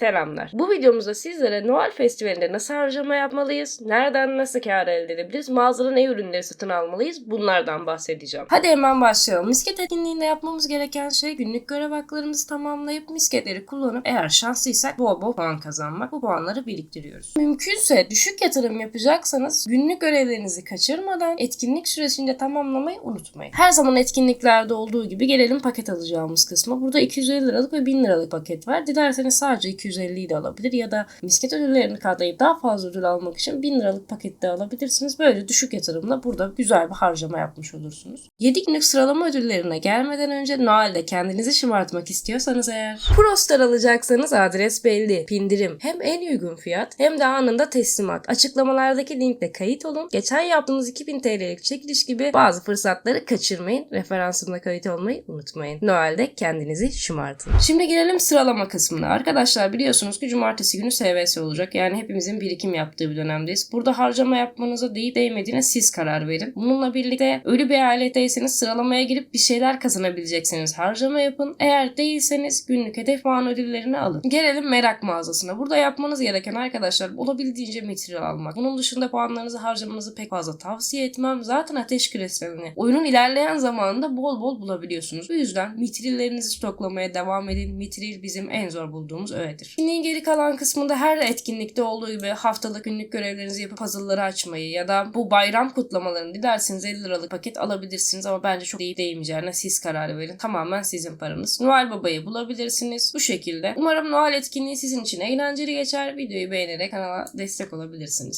Selamlar. Bu videomuzda sizlere Noel Festivali'nde nasıl harcama yapmalıyız, nereden nasıl kar elde edebiliriz, mağazada ne ürünleri satın almalıyız bunlardan bahsedeceğim. Hadi hemen başlayalım. Misket etkinliğinde yapmamız gereken şey günlük görev haklarımızı tamamlayıp misketleri kullanıp eğer şanslıysak bol bol puan kazanmak. Bu puanları biriktiriyoruz. Mümkünse düşük yatırım yapacaksanız günlük görevlerinizi kaçırmadan etkinlik süresince tamamlamayı unutmayın. Her zaman etkinliklerde olduğu gibi gelelim paket alacağımız kısma. Burada 250 liralık ve 1000 liralık paket var. Dilerseniz sadece 250'yi de alabilir ya da misket ödüllerini katlayıp daha fazla ödül almak için 1000 liralık paket de alabilirsiniz. Böyle düşük yatırımla burada güzel bir harcama yapmış olursunuz. 7 günlük sıralama ödüllerine gelmeden önce Noel'de kendinizi şımartmak istiyorsanız eğer Prostar alacaksanız adres belli. Pindirim. Hem en uygun fiyat hem de anında teslimat. Açıklamalardaki linkle kayıt olun. Geçen yaptığımız 2000 TL'lik çekiliş gibi bazı fırsatları kaçırmayın. Referansımla kayıt olmayı unutmayın. Noel'de kendinizi şımartın. Şimdi gelelim sıralama kısmına. Arkadaşlar biliyorsunuz ki cumartesi günü SVS olacak. Yani hepimizin birikim yaptığı bir dönemdeyiz. Burada harcama yapmanıza değil değmediğine siz karar verin. Bununla birlikte ölü bir ailedeyseniz sıralamaya girip bir şeyler kazanabileceksiniz. Harcama yapın. Eğer değilseniz günlük hedef puan ödüllerini alın. Gelelim merak mağazasına. Burada yapmanız gereken arkadaşlar olabildiğince material almak. Bunun dışında puanlarınızı harcamanızı pek fazla tavsiye etmem. Zaten ateş küreslerini oyunun ilerleyen zamanında bol bol bulabiliyorsunuz. Bu yüzden mitrillerinizi stoklamaya devam edin. Mitril bizim en zor bulduğumuz öğedir. Etkinliğin geri kalan kısmında her etkinlikte olduğu gibi haftalık günlük görevlerinizi yapıp puzzle'ları açmayı ya da bu bayram kutlamalarını dilerseniz 50 liralık paket alabilirsiniz ama bence çok değil değmeyeceğine siz karar verin. Tamamen sizin paranız. Noel Baba'yı bulabilirsiniz. Bu şekilde. Umarım Noel etkinliği sizin için eğlenceli geçer. Videoyu beğenerek kanala destek olabilirsiniz.